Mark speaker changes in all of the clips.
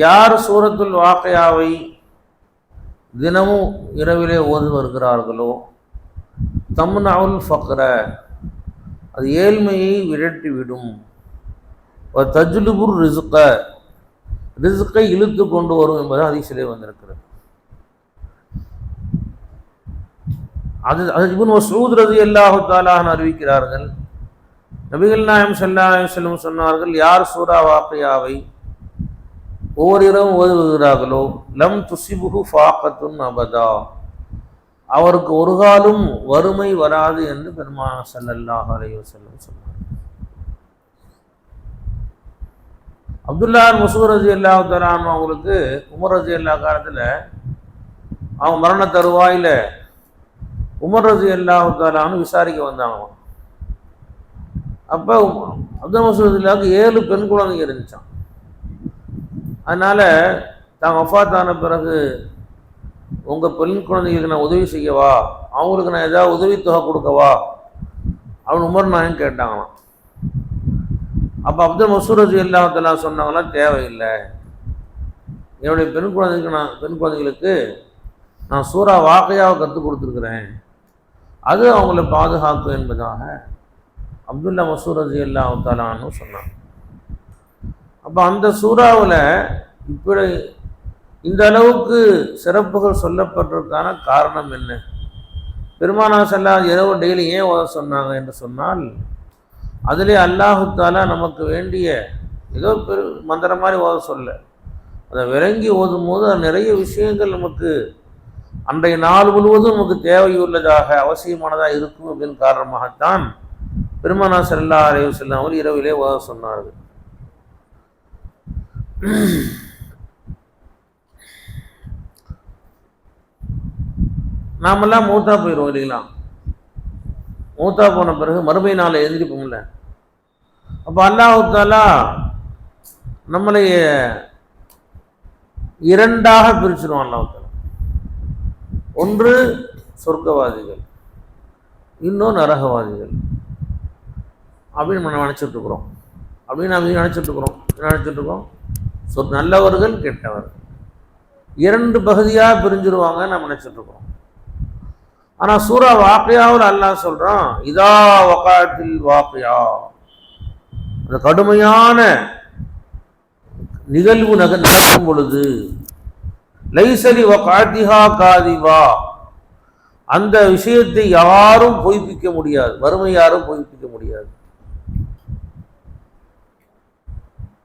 Speaker 1: யார் சூரத்துல் வாக்கையாவை தினமும் இரவிலே ஓது வருகிறார்களோ தம்னாவுல் ஃபக்ர அது ஏழ்மையை விரட்டிவிடும். தஜ்லுபுர் ரிசுக்க ரிசுக்கை இழுத்து கொண்டு வரும் என்பது அதிசிலே வந்திருக்கிறது. அது அது இவன் மசூத் ரதி அல்லாஹு தாலான் அறிவிக்கிறார்கள். நபிகள் நாயம் செல்லாயம் செல்லும் சொன்னார்கள் யார் சூரா வாக்கையாவை ஒவ்வொரு இரவும் ஓதுகிறார்களோ லம் துசிபுகு ஃபாக்கத்துன் அபதா. அவருக்கு ஒரு காலும் வறுமை வராது என்று பெருமான சல்லல்லாஹ் அலைஹி வஸல்லம் சொன்னார். அப்துல்லா மசூர் ரஜி அல்லா தரான் அவங்களுக்கு உமர் ரஜி அல்லா காலத்தில் அவங்க மரண தருவாயில் உமர் ரஜி அல்லா தரான்னு விசாரிக்க வந்தாங்க அப்போ அப்துல் மசூதில்லாவுக்கு ஏழு பெண் குழந்தைங்க இருந்துச்சான் அதனால் தான் வஃபாத்தான பிறகு உங்கள் பெண் குழந்தைகளுக்கு நான் உதவி செய்யவா அவங்களுக்கு நான் ஏதாவது உதவித்தொகை கொடுக்கவா அவன் உமர் நாயன் கேட்டாங்களாம். அப்போ அப்துல் மசூரஜி இல்லாமத்தெல்லாம் சொன்னாங்களாம் தேவையில்லை. என்னுடைய பெண் குழந்தைக்கு நான் பெண் குழந்தைகளுக்கு நான் சூறா வாக்கையாக கற்றுக் கொடுத்துருக்குறேன். அது அவங்கள பாதுகாக்கும் என்பதாக அப்துல்லா மசூர் அசு இல்லாமத்தாலான்னு சொன்னான். அப்போ அந்த சூறாவில் இப்படி இந்த அளவுக்கு சிறப்புகள் சொல்லப்பட்டிருக்கான காரணம் என்ன? பெருமானா செல்லா இரவு டெய்லி ஏன் ஓத சொன்னாங்க என்று சொன்னால் அதிலே அல்லாஹுத்தாலா நமக்கு வேண்டிய ஏதோ பெரு மந்திரம் மாதிரி ஓத சொல்ல. அதை விளங்கி ஓதும் போது அது நிறைய விஷயங்கள் நமக்கு அன்றைய நாள் முழுவதும் நமக்கு தேவையுள்ளதாக அவசியமானதாக இருக்கும் அப்படின்னு காரணமாகத்தான் பெருமானா செல்லா அலைய செல்லாமல் இரவிலே ஓத சொன்னார்கள். நாமெல்லாம் மூத்தா போயிடுவோம் இல்லைங்களா? மூத்தா போன பிறகு மறுமை நாளை எழுந்திருப்போம்ல அப்போ அல்லாஹாலா நம்மளை இரண்டாக பிரிச்சிருவோம் அல்லாஹாலா ஒன்று சொர்க்கவாதிகள் இன்னும் நரகவாதிகள். அப்படின்னு நம்ம நினச்சிட்ருக்குறோம் அப்படின்னு நம்ம நினச்சிட்ருக்குறோம் நினச்சிட்ருக்கோம் நினச்சிட்டு நல்லவர்கள் கெட்டவர்கள் இரண்டு பகுதியாக பிரிஞ்சிருவாங்க நம்ம நினச்சிட்ருக்குறோம் ஆனால் சூரா வாக்கையாவில் அல்லாஹ் சொல்கிறான் இதா வகாத்தில் வாக்கையா அந்த கடுமையான நிகழ்வு நக நடக்கும் பொழுது லைசலி வகாத்திஹா காதிவா அந்த விஷயத்தை யாரும் பொய்ப்பிக்க முடியாது. வறுமை யாரும் பொய்ப்பிக்க முடியாது.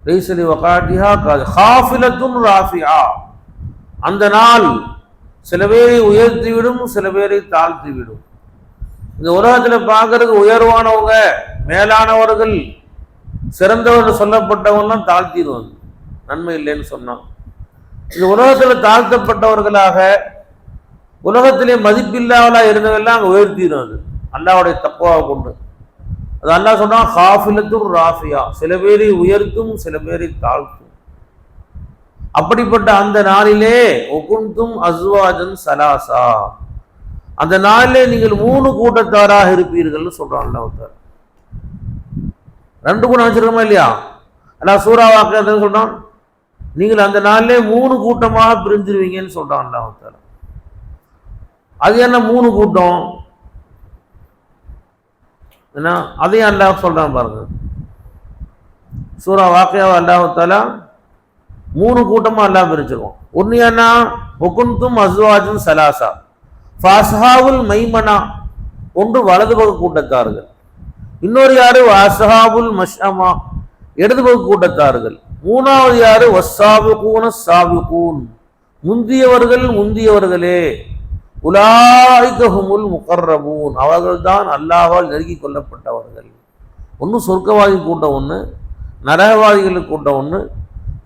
Speaker 1: லைசலி வகாட்டிஹா காஃபிலத்தும் ஹாஃபிலத்துன் ராஃபியா அந்த நாள் சில பேரை உயர்த்திவிடும் சில பேரை தாழ்த்திவிடும். இந்த உலகத்தில் பார்க்கறதுக்கு உயர்வானவங்க மேலானவர்கள் சிறந்தவர்கள் சொல்லப்பட்டவங்கலாம் தாழ்த்திடுவாங்க. நன்மை இல்லைன்னு சொன்னான் இந்த உலகத்தில் தாழ்த்தப்பட்டவர்களாக உலகத்திலே மதிப்பில்லாமலா இருந்தவெல்லாம் அங்கே உயர்த்திடும் அது அல்லாவுடைய தப்பாக கொண்டு. அது அல்லா சொன்னா ஹாஃபிலத்தும் ராஃபியா. சில பேரை உயர்த்தும் சில பேரை தாழ்த்தும். அப்படிப்பட்ட அந்த நாளிலே ஒகுந்தும் அஸ்வாஜன் சலாசா. அந்த நாளிலே நீங்கள் மூணு கூட்டத்தாராக இருப்பீர்கள்னு சொல்றான் அல்லாஹ் ரெண்டு கூட வச்சிருக்கோமா இல்லையா? அல்லாஹ் சூறாவாக்க சொன்னான் சொல்றான்? நீங்கள் அந்த நாளிலே மூணு கூட்டமாக பிரிஞ்சிருவீங்கன்னு சொல்றான் அல்லாஹ் அது என்ன மூணு கூட்டம்? ஏன்னா அதையும் அல்லாஹ் சொல்கிறான் பாருங்க. சூரா வாக்கையாவை அல்லாஹாலா மூணு கூட்டமாக அல்லாஹ் பிரிச்சிருக்கோம் ஒன்று என்ன அஸ்வாஜும் சலாசா. ஃபாஸ்ஹாவுல் மைமனா. ஒன்று வலது பகு கூட்டத்தார்கள். இன்னொரு யாரு? அஸ்ஹாபுல் மஷமா இடது பகு கூட்டத்தார்கள். மூணாவது யாரு? சாவி கூன் முந்தியவர்கள் முந்தியவர்களே. உலாய்கஹுமுல் முகர்ரபூன். அவர்கள்தான் அல்லாஹால் நெருங்கி கொள்ளப்பட்டவர்கள். ஒன்று சொர்க்கவாதி கூட்டம் ஒன்று நரகவாதிகள் கூட்டம் ஒன்று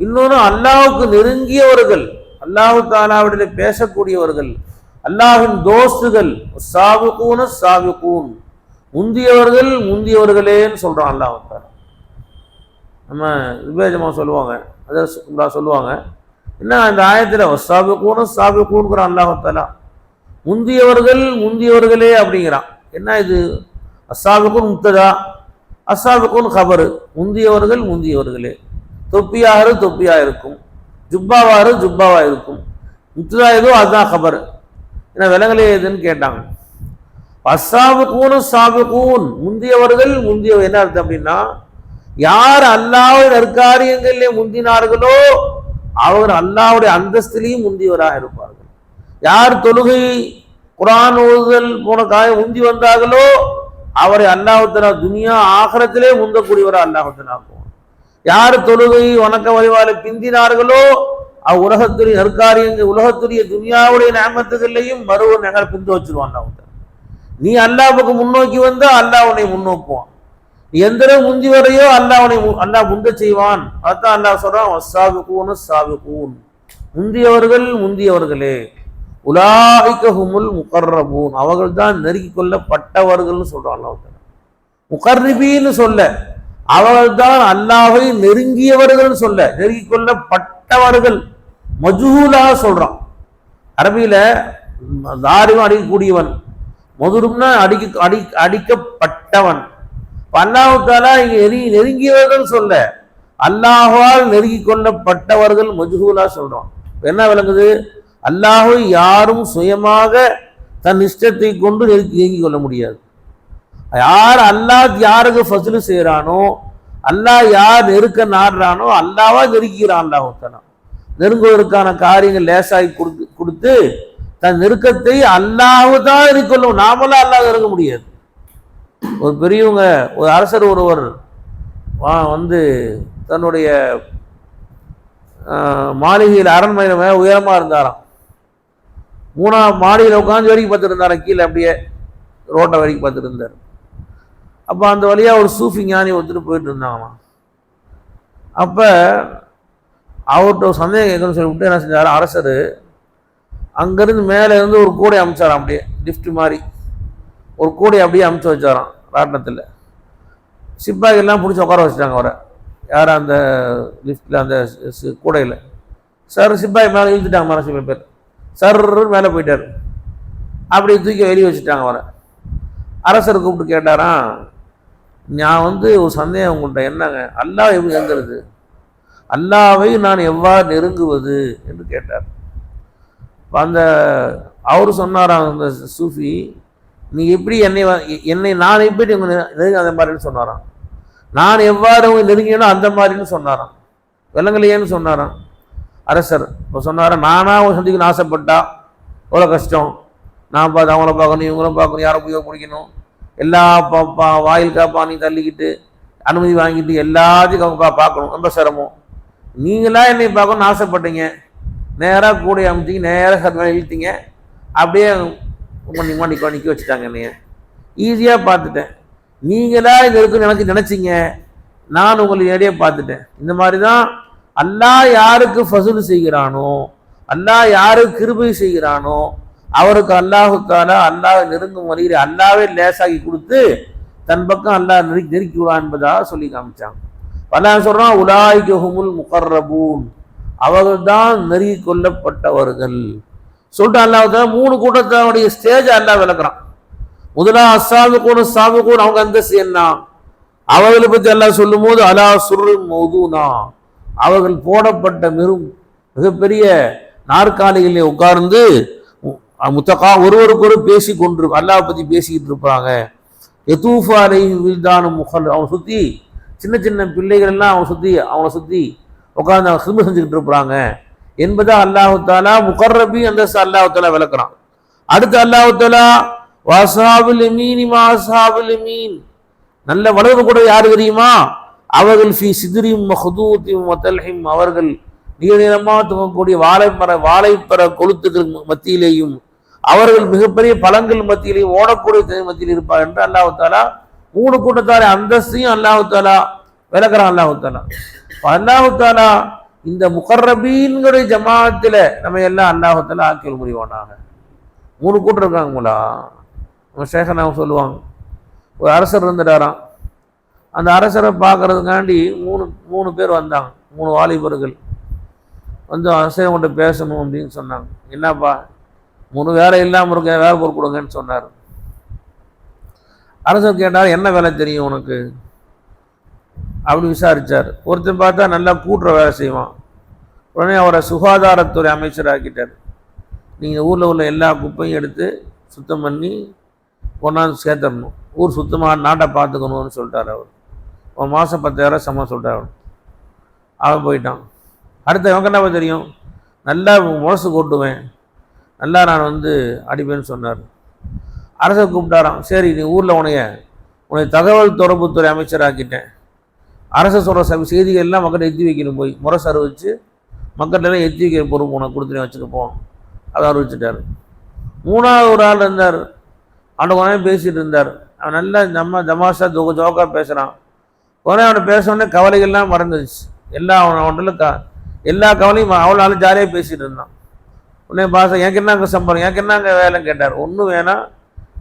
Speaker 1: இன்னொன்று அல்லாஹுக்கு நெருங்கியவர்கள் அல்லாஹு தாலாவிடத்தில் பேசக்கூடியவர்கள் அல்லாஹின் தோஸ்துகள் சாவுகூன சாவுகூன் முந்தியவர்கள் முந்தியவர்களேன்னு சொல்கிறான் அல்லாஹு தாலா நம்ம விவேஜமாக சொல்லுவாங்க அதை சொல்லுவாங்க. என்ன அந்த ஆயத்தில் சாபிகூன சாபிகூன்கிறான் அல்லாஹு தாலா முந்தியவர்கள் முந்தியவர்களே அப்படிங்கிறான். என்ன இது? அசாபுக்கும் முத்ததா அசாபுக்கும் ஹபரு முந்தியவர்கள் முந்தியவர்களே. தொப்பியாரு தொப்பியா இருக்கும். ஜுப்பாவாறு ஜுப்பாவா இருக்கும். முத்துதா ஏதோ அதுதான் கபர். ஏன்னா விலங்குலே எதுன்னு கேட்டாங்க. அசாபுக்கூனு சாபுக்கூன் முந்தியவர்கள் முந்திய என்ன அர்த்தம் அப்படின்னா யார் அல்லாவுடைய நற்காரியங்களிலே முந்தினார்களோ அவர் அல்லாவுடைய அந்தஸ்திலையும் முந்தியவராக இருப்பார்கள். யார் தொழுகை குரான் ஓதுதல் போன காயம் முந்தி வந்தார்களோ அவரை அல்லாஹுத்தலா துனியா ஆகரத்திலே முந்தக்கூடியவராக அல்லாஹுத்தலா யார் தொழுகை வணக்க வழிபாடு பிந்தினார்களோ அவ் உலகத்துடைய நற்காரியங்கள் உலகத்துடைய துனியாவுடைய நேமத்துகளையும் மறுவ நகர் பிந்து வச்சிருவான் அல்லாஹுத்தலா நீ அல்லாவுக்கு முன்னோக்கி வந்தா அல்லாஹ் உன்னை முன்னோக்குவான். நீ எந்த முந்தி வரையோ அல்லாஹ் உன்னை மு- அல்லாஹ் முந்த செய்வான். அதான் அல்லாஹ் சொல்றான் வஸ்ஸாபிகூன சாபிகூன். முந்தியவர்கள் முந்தியவர்களே. உலாய்க்க ஹுமுல் முகர்ரபூன். அவர்கள் தான் நெருக்கி கொள்ளப்பட்டவர்கள்னு சொல்கிறான் அல்லாஹ் முகர்ரிபின்னு சொல்ல. அவர்கள் தான் அல்லாஹை நெருங்கியவர்கள்னு சொல்ல. நெருங்கி கொள்ளப்பட்டவர்கள். மஜூலாக சொல்கிறான் அரபியில் தாரிவம் அடிக்கக்கூடியவன். மதுரும்னா அடிக்க அடி அடிக்கப்பட்டவன். இப்ப தாலா இங்க நெருங்கி நெருங்கியவர்கள் சொல்ல. அல்லாஹால் நெருங்கி கொள்ளப்பட்டவர்கள் மஜ்ஹூலா சொல்றோம் என்ன விளங்குது? அல்லாஹை யாரும் சுயமாக தன் இஷ்டத்தை கொண்டு நெருக்கி இயங்கிக் கொள்ள முடியாது. யார் அல்லாஹ் யாருக்கு ஃபஸ்லு செய்கிறானோ அல்லாஹ் யார் நெருக்க நாடுறானோ அல்லாவா நெருக்கிறான் அல்லாஹ் நெருங்குவதற்கான காரியங்கள் லேசாகி கொடுத்து கொடுத்து தன் நெருக்கத்தை அல்லாஹ் தான் நெருக்கொள்ளும் நாமளாம் அல்லாஹ் நெருங்க முடியாது. ஒரு பெரியவங்க ஒரு அரசர் ஒருவர் வா- வந்து தன்னுடைய மாளிகையில் அரண்மனை உயரமாக உயரமா இருந்தாராம். மூணாவது மாடியில் உட்காந்து வேடிக்கை பார்த்துருந்தாரு கீழே அப்படியே ரோட்டை வரைக்கும் பார்த்துட்டு இருந்தார். அப்போ அந்த வழியாக ஒரு சூஃபி ஞானி ஒருத்தர் போயிட்டு இருந்தாங்களாம் அப்போ அவர்கிட்ட ஒரு சந்தேகம் கேட்கணும்னு சொல்லிவிட்டு என்ன செஞ்சார் அரசர் அங்கேருந்து மேலே இருந்து ஒரு கூடை அமைச்சாராம் அப்படியே லிஃப்ட் மாதிரி ஒரு கூடை அப்படியே அமுச்சு வச்சாராம் ராட்டினத்தில். சிப்பாய்கள்லாம் பிடிச்சி உட்கார வச்சுட்டாங்க அவரை. யார் அந்த லிஃப்ட்டில் அந்த கூடையில். சார் சிப்பாய் மேலே இழுத்துட்டாங்க மேலே சில பேர். சர் மேலே போயிட்டார். அப்படி தூக்கி வெளியே வச்சுட்டாங்க அவரை. அரசர் கூப்பிட்டு கேட்டாராம் நான் வந்து ஒரு சந்தேகம் உங்கள்கிட்ட என்னங்க? அல்லாஹ் எப்படி நெருங்குறது அல்லாவை நான் எவ்வாறு நெருங்குவது? என்று கேட்டார். அந்த அவர் சொன்னாராம் அந்த சூஃபி நீ எப்படி என்னை என்னை நான் எப்படி உங்க நெருங்க அந்த மாதிரின்னு சொன்னாராம். நான் எவ்வாறு உங்க நெருங்கினோ அந்த மாதிரின்னு சொன்னாராம். விலங்கலையேன்னு சொன்னாராம். அரசர். இப்போ சொன்னார் நானா உங்க சந்திக்கணும்னு ஆசைப்பட்டா எவ்வளோ கஷ்டம்? நான் பார்த்து அவங்கள பார்க்கணும் இவங்களும் பார்க்கணும் யாரை போய் பிடிக்கணும்? எல்லா பாப்பா பா வாயில் நீ தள்ளிக்கிட்டு அனுமதி வாங்கிட்டு எல்லாத்தையும் அவங்க பா பார்க்கணும். ரொம்ப சிரமம். நீங்களா என்னை பார்க்கணும்னு ஆசைப்பட்டீங்க. நேராக கூட அமைச்சிங்க நேராக மேலே இழுத்தீங்க. அப்படியே பண்ணி நிற்க நிற்க வச்சுட்டாங்க என்னைய. ஈஸியாக பார்த்துட்டேன். நீங்களா இங்கே இருக்குன்னு எனக்கு நினச்சிங்க. நான் உங்களை நேரடியாக பார்த்துட்டேன். இந்த மாதிரி தான் அல்லாஹ் யாருக்கு ஃபசுல் செய்கிறானோ அல்லாஹ் யாருக்கு கிருபை செய்கிறானோ அவருக்கு அல்லாஹுக்கால அல்லாஹ் நெருங்கும் வழியில் அல்லாவே லேசாகி கொடுத்து தன் பக்கம் அல்லாஹ் நெருக்கி நெருக்கி விடுவான் என்பதாக சொல்லி காமிச்சாங்க. அல்லாஹ் சொல்கிறான் உலாய்க்கு ஹுமுல் முகர்ரபூன். அவர்கள் தான் நெருங்கி கொல்லப்பட்டவர்கள் சொல்லிட்டு அல்லாஹ் மூணு கூட்டத்தினுடைய ஸ்டேஜ் அல்லாஹ் விளக்குறான். முதலா அசாபுக்கூன் கூட அவங்க அந்த செய்யலாம் அவர்களை பற்றி அல்லாஹ் சொல்லும் போது அலா சுரு மோதுனா. அவர்கள் போடப்பட்ட மிரும் மிகப்பெரிய நாற்காலிகளில் உட்கார்ந்து முத்தகா ஒருவருக்கொரு பேசி கொண்டு அல்லாஹ் பற்றி பேசிக்கிட்டு இருப்பாங்க. எத்தூஃபா அலைஹிம் வில்தானும் முகல் அவனை சுற்றி சின்ன சின்ன பிள்ளைகள் எல்லாம் அவனை சுற்றி அவனை சுற்றி உட்காந்து அவன் சிறும செஞ்சுக்கிட்டு இருப்பாங்க. என்பதை அல்லாஹு தாலா முகர்ரபி அந்த அல்லாஹு தாலா விளக்குறான். அடுத்து அல்லாஹு தாலா வாசாபுல் மீனி மாசாபுல் மீன். நல்ல வளர்வு கூட யாரு தெரியுமா? அவர்கள் ஃபி சிதிரியும் மஹதூத்தியும் மத்தல்ஹிம் அவர்கள் நீல நிறமாக தூங்கக்கூடிய வாழைப்பற வாழைப்பர கொளுத்துக்கள் மத்தியிலேயும் அவர்கள் மிகப்பெரிய பழங்கள் மத்தியிலேயும் ஓடக்கூடிய மத்தியில் இருப்பார் என்று அல்லாஹு தாலா மூணு கூட்டத்தார அந்தஸ்தையும் அல்லாஹு தாலா விளக்குறான் அல்லாஹு தாலா அல்லாஹு தாலா இந்த முகர்ரபீன்களுடைய ஜமாத்தில் நம்ம எல்லாம் அல்லாஹு தாலா ஆக்கியல் முடிவானாக மூணு கூட்டம் இருக்காங்களா நம்ம சேகனாக சொல்லுவாங்க. ஒரு அரசர் இருந்துட்டாராம் அந்த அரசரை பார்க்கறதுக்காண்டி மூணு மூணு பேர் வந்தாங்க. மூணு வாலிபர்கள். வந்து அரசவங்கிட்ட பேசணும் அப்படின்னு சொன்னாங்க. என்னப்பா மூணு வேலை இல்லாமல் இருக்க வேலை பொருள் கொடுங்கன்னு சொன்னார். அரசர் கேட்டார் என்ன வேலை தெரியும் உனக்கு? அப்படி விசாரிச்சார். ஒருத்தர் பார்த்தா நல்லா கூட்டுற வேலை செய்வான். உடனே அவரை சுகாதாரத்துறை அமைச்சராக்கிட்டார். நீங்கள் ஊரில் உள்ள எல்லா குப்பையும் எடுத்து சுத்தம் பண்ணி கொண்டாந்து சேர்த்துடணும் ஊர் சுத்தமாக நாட்டை பார்த்துக்கணும்னு சொல்லிட்டார் அவர். ஒரு மாதம் பத்தாயிரம் சம்பளம் சொல்லிட்டார் அவன் போயிட்டான். அடுத்த இவங்க என்ன தெரியும். நல்லா முரசு கொட்டுவேன். நல்லா நான் வந்து அடிப்பேன்னு சொன்னார். அரசை கூப்பிட்டாராம். சரி நீ ஊரில் உனைய உன்னை தகவல் தொடர்புத்துறை அமைச்சராக்கிட்டேன். அரசு சொல்கிற ச செய்திகள் எல்லாம் மக்கள்கிட்ட எத்தி வைக்கணும் போய். முரசு அறிவிச்சு மக்கள்கிட்ட எத்தி வைக்கிற பொறுப்பு உனக்கு கொடுத்துட்டு வச்சுக்க போகணும். அதை அறிவிச்சிட்டார். மூணாவது ஒரு ஆள் இருந்தார். அவனை கொஞ்ச பேசிகிட்டு இருந்தார். அவன் நல்லா நம்ம தமாஷா ஜோக ஜோக்கா பேசுகிறான் உடனே அவனை பேச கவலைகள்லாம் மறந்துடுச்சு எல்லா அவன் ஒன்றில் க எல்லா கவலையும் அவ்வளோ நாளும் ஜாலியாக பேசிகிட்டு இருந்தான். உடனே பாச எனக்கு என்னங்க சம்பளம்? எனக்கு என்னங்க வேலைன்னு கேட்டார். ஒன்றும் வேணாம்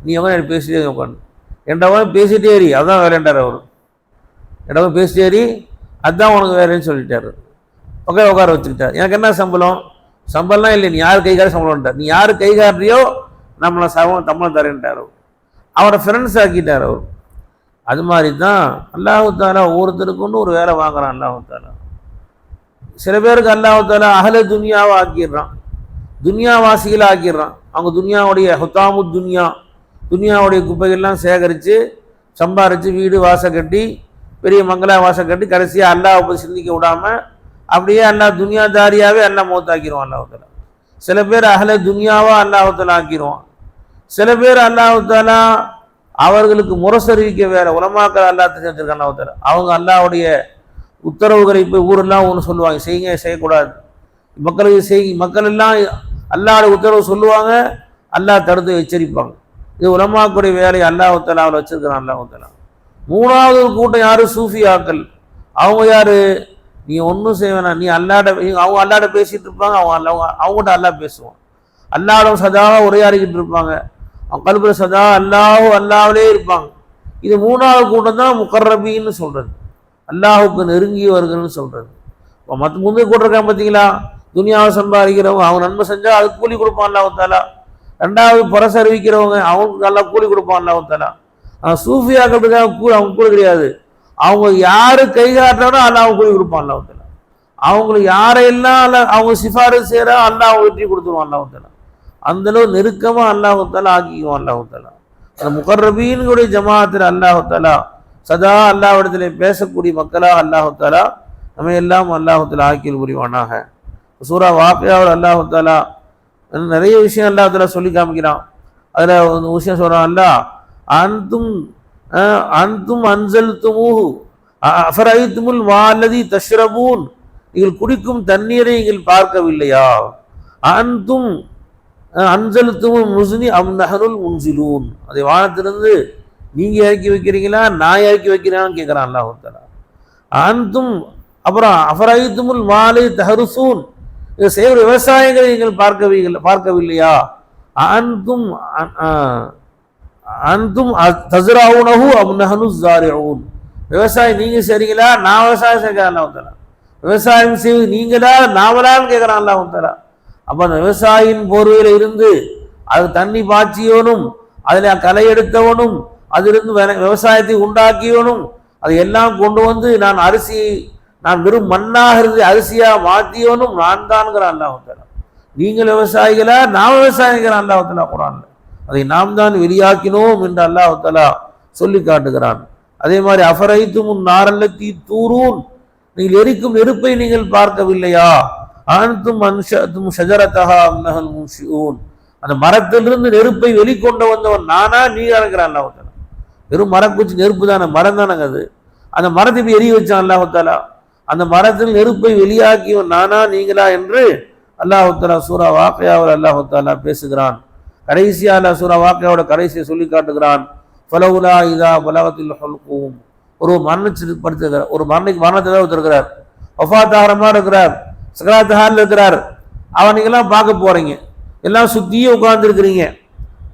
Speaker 1: நீ எவன் எனக்கு பேசிட்டே உட்காந்து என்டவன் பேசிட்டே ஏறி அதுதான் வேலைன்றார் அவர். ரெண்டாவது பேசிட்டே ஏறி அதுதான் உனக்கு வேலைன்னு சொல்லிட்டாரு. உட்கார உட்கார வச்சுக்கிட்டார். எனக்கு என்ன சம்பளம்? சம்பளம்லாம் இல்லை நீ யார் கைகார சம்பளம்ட்டார் நீ யார் கைகாரிலையோ நம்மளை சம்பளம் தம்பளம் தரேன்ட்டார். அவர் அவரை ஃப்ரெண்ட்ஸ் ஆக்கிட்டார் அவர். அது மாதிரி தான் அல்லாஹாலா ஒவ்வொருத்தருக்குன்னு ஒரு வேலை வாங்குறான் அல்லாஹாலா சில பேருக்கு அல்லாஹாலா அகல துன்யாவை ஆக்கிடுறான். துன்யாவாசிகளை ஆக்கிடுறான். அவங்க துனியாவுடைய ஹுத்தாமு துனியா துனியாவுடைய குப்பைகள்லாம் சேகரித்து சம்பாரித்து வீடு வாசல் கட்டி பெரிய மங்களா வாசம் கட்டி கடைசியாக அல்லாஹ் போய் சிந்திக்க விடாமல் அப்படியே அல்லா துனியாதாரியாகவே அல்லா மூத்தாக்கிடுவான் அல்லாஹாலா சில பேர் அகல துன்யாவாக அல்லாஹாலா ஆக்கிடுவான். சில பேர் அல்லாஹாலா அவர்களுக்கு முரசறிவிக்க வேற உலமாக்கள் அல்லாஹ் செஞ்சிருக்கான் அல்லாஹால அவங்க அல்லாவுடைய உத்தரவுகளை போய் ஊரெல்லாம் ஒன்று சொல்லுவாங்க. செய்யுங்க செய்யக்கூடாது. மக்களுக்கு செய் மக்கள் எல்லாம் அல்லாவுடைய உத்தரவு சொல்லுவாங்க அல்லாஹ் தடுத்து எச்சரிப்பாங்க. இது உலமாக்குடைய வேலையை அல்லாஹால அவளை வச்சிருக்கிறான் அல்லாஹால மூணாவது கூட்டம் யாரு? சூஃபியாக்கள் அவங்க யாரு? நீ ஒன்றும் செய்ய வேணாம். நீ அல்லாட அவங்க அல்லாட பேசிட்டு இருப்பாங்க அவங்க அல்ல அவங்ககிட்ட அல்லா பேசுவான். அல்லாடம் சதாவாக உரையாடிக்கிட்டு இருப்பாங்க. கல்புல சதா அல்லாஹு அல்லாவிலே இருப்பாங்க. இது மூணாவது கூட்டம் தான் முக்கர்ரபின்னு சொல்கிறது அல்லாஹுக்கு வருகன்னு சொல்கிறது இப்போ மற்ற முந்தைய கூட்டம் இருக்கான் பார்த்தீங்களா துனியாவை சம்பாதிக்கிறவங்க அவங்க நன்மை செஞ்சால் அதுக்கு கூலி கொடுப்பான் அல்லாஹத்தாலா ரெண்டாவது புரச அறிவிக்கிறவங்க அவங்களுக்கு நல்லா கூலி கொடுப்பான் அல்லாஹத்தாலா ஆனால் சூஃபியாக்கிறதுக்காக கூலி அவங்க கூலி கிடையாது. அவங்க யார் கை காட்டுறாரோ அல்லாஹ் கூலி கொடுப்பான் அல்லாஹத்தாலா அவங்களுக்கு யாரையெல்லாம் அல்ல அவங்க சிஃபாரிசு செய்கிறா அல்லாஹ் வெற்றி கொடுத்துருவான் அல்லாஹ் அந்தளவு அந்த அளவு நெருக்கமாக அல்லாஹாலா ஆக்கிக்குவோம் அல்லாஹாலா அந்த முகர்ரபீன்களுடைய ஜமாத்தில் அல்லாஹ் தாலா சதா அல்லாஹ்விடத்தில் பேசக்கூடிய மக்களாக அல்லாஹ் தாலா நம்ம எல்லாம் அல்லாஹத்தில் ஆக்கியல் புரிவானாக. சூரா வாக்கியாவில் அல்லாஹ் தாலா நிறைய விஷயம் அல்லாஹ் சொல்லி காமிக்கிறான். அதில் ஒரு விஷயம் சொல்கிறான் அல்லாஹ் அந்தும் அஹ், அந்தும் அன்சல் துமுஹு அஃபரைத்துமுல் வாலதி தஷ்ரபூன் நீங்கள் குடிக்கும் தண்ணீரை நீங்கள் பார்க்கவில்லையா? அந்தும் அன்சலுத்துமும் முஸ்னி அம் நஹனுல் முன்சிலூன். அதை வானத்திலிருந்து நீங்கள் இறக்கி வைக்கிறீங்களா? நான் இறக்கி வைக்கிறேன்னு கேட்குறான் அல்லாஹ் தாலா அந்தும் அப்புறம் அஃபரைத்துமுல் மாலை தஹருசூன். இதை செய்கிற விவசாயங்களை நீங்கள் பார்க்கவில்லை பார்க்கவில்லையா? அந்தும் அன்தும் அ- அந்தும் தஸ்ராவுனஹு அம் நஹனு ஜாரிஊன் விவசாயம் நீங்கள் செய்கிறீங்களா நான் விவசாயம் செய்கிறேன் அல்லாஹ் விவசாயம் செய்வது நீங்களா? நாமலான்னு கேட்குறான் அல்லாஹ் அப்போ அந்த விவசாயியின் போர்வையில் இருந்து அது தண்ணி பாய்ச்சியவனும் அதில் களை எடுத்தவனும் அதிலிருந்து விவசாயத்தை உண்டாக்கியவனும் அதை எல்லாம் கொண்டு வந்து நான் அரிசி நான் வெறும் மண்ணாக இருந்து அரிசியாக மாற்றியவனும் நான் தான்கிற அல்லாஹத்தலா நீங்கள் விவசாயிகளா? நான் விவசாயிங்கிறான் அல்லாஹத்தலா குரான். அதை நாம் தான் வெளியாக்கினோம் என்று அல்லாஹத்தலா சொல்லி காட்டுகிறான். அதே மாதிரி அஃபரைத்து முன் நாரல்லத்தி தூரூன்? நீங்கள் எரிக்கும் நெருப்பை நீங்கள் பார்க்கவில்லையா? அனத்தும் அனுஷத்தும் ஷஜரத்தஹா அன்னஹல் முன்ஷிஊன். அந்த மரத்திலிருந்து நெருப்பை வெளிக்கொண்டு வந்தவன் நானா நீ இருக்கிறான் அல்லாஹ் வெறும் மரக்குச்சி நெருப்பு தானே மரம் தானங்க அது. அந்த மரத்தை இப்படி எரிய வச்சான் அல்லாஹாலா அந்த மரத்தில் நெருப்பை வெளியாக்கியவன் நானா நீங்களா என்று அல்லாஹாலா சூரா வாக்கையாவில் அல்லாஹாலா பேசுகிறான். கடைசியா அல்லா சூரா வாக்கையாவோட கடைசியை சொல்லி காட்டுகிறான். ஃபலவுலா இதா பலகத்தில் ஒரு ஒரு மரணிச்சிருப்படுத்துகிறார் ஒரு மரணிக்கு மரணத்தை தான் இருக்கிறார் ஒஃபாத்தாரமா இருக்கிறார். சக்கராத்து ஹாலில் இருக்கிறார். அவனுக்கெல்லாம் பார்க்க போகிறீங்க எல்லாம் சுத்தியே உட்கார்ந்துருக்கிறீங்க.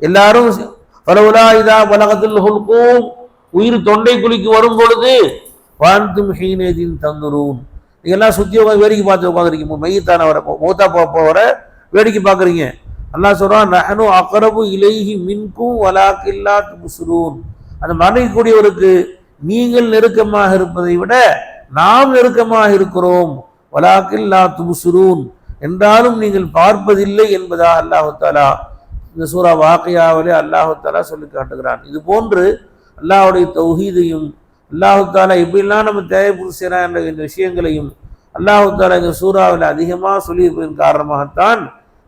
Speaker 1: எல்லாரும் பலவுலா இதா பலகத்தில் ஹுல்கும் உயிர் தொண்டை குழிக்கு வரும் பொழுது வாழ்ந்தும் ஹீனேதின் தந்துரும் நீங்க எல்லாம் உட்காந்து வேடிக்கை பார்த்து உட்காந்துருக்கீங்க மையத்தானவரை மூத்தா போகிற வேடிக்கை பார்க்குறீங்க. அல்லாஹ் சொல்கிறான் நஹனு அக்ரபு இலைஹி மின்கும் வலாக்கில்லா துசுரூன் அந்த மறைக்கக்கூடியவருக்கு நீங்கள் நெருக்கமாக இருப்பதை விட நாம் நெருக்கமாக இருக்கிறோம். வலாக்கில் லா துபுசுரூன். என்றாலும் நீங்கள் பார்ப்பதில்லை என்பதா அல்லாஹு தாலா இந்த சூரா வாக்கையாவிலே அல்லாஹு தாலா சொல்லி காட்டுகிறான். இது போன்று அல்லாஹுடைய தௌஹீதையும் அல்லாஹு தாலா இப்படிலாம் நம்ம தேவைப்பூர் செய்கிறான் என்ற இந்த விஷயங்களையும் அல்லாஹு தாலா இந்த சூறாவில் அதிகமாக சொல்லியிருப்பதன் காரணமாகத்தான்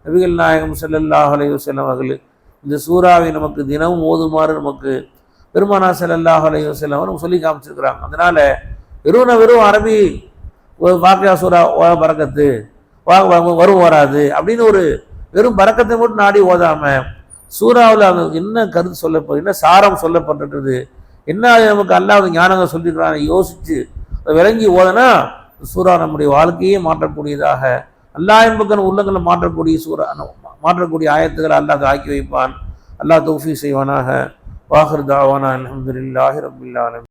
Speaker 1: நபிகள் நாயகம் ஸல்லல்லாஹு அலைஹி அவர்கள் இந்த சூறாவை நமக்கு தினமும் ஓதுமாறு நமக்கு பெருமானா ஸல்லல்லாஹு அலைஹி நமக்கு சொல்லி காமிச்சிருக்கிறாங்க. அதனால் வெறும் நான் வெறும் அரபி வாக்கியா சூறா ஓ பறக்கத்து. வாக வரும் வராது. அப்படின்னு ஒரு வெறும் பறக்கத்தை மட்டும் நாடி ஓதாம சூறாவில் அது என்ன கருத்து சொல்லப்போ என்ன சாரம் சொல்லப்பட்டிருக்குது என்ன நமக்கு அல்லாஹ் ஞானங்கள் சொல்லியிருக்கிறாங்க யோசித்து அதை விளங்கி ஓதனா சூறா நம்முடைய வாழ்க்கையே மாற்றக்கூடியதாக அல்லா என்பக்கன் உள்ளங்களை மாற்றக்கூடிய சூறா மாற்றக்கூடிய ஆயத்துக்களை அல்லாஹ் ஆக்கி வைப்பான். அல்லாஹ் தௌஃபீக் செய்வானாக. வாஹர் தாவானா அலமதுல்லாஹி ரபுல்லாலும்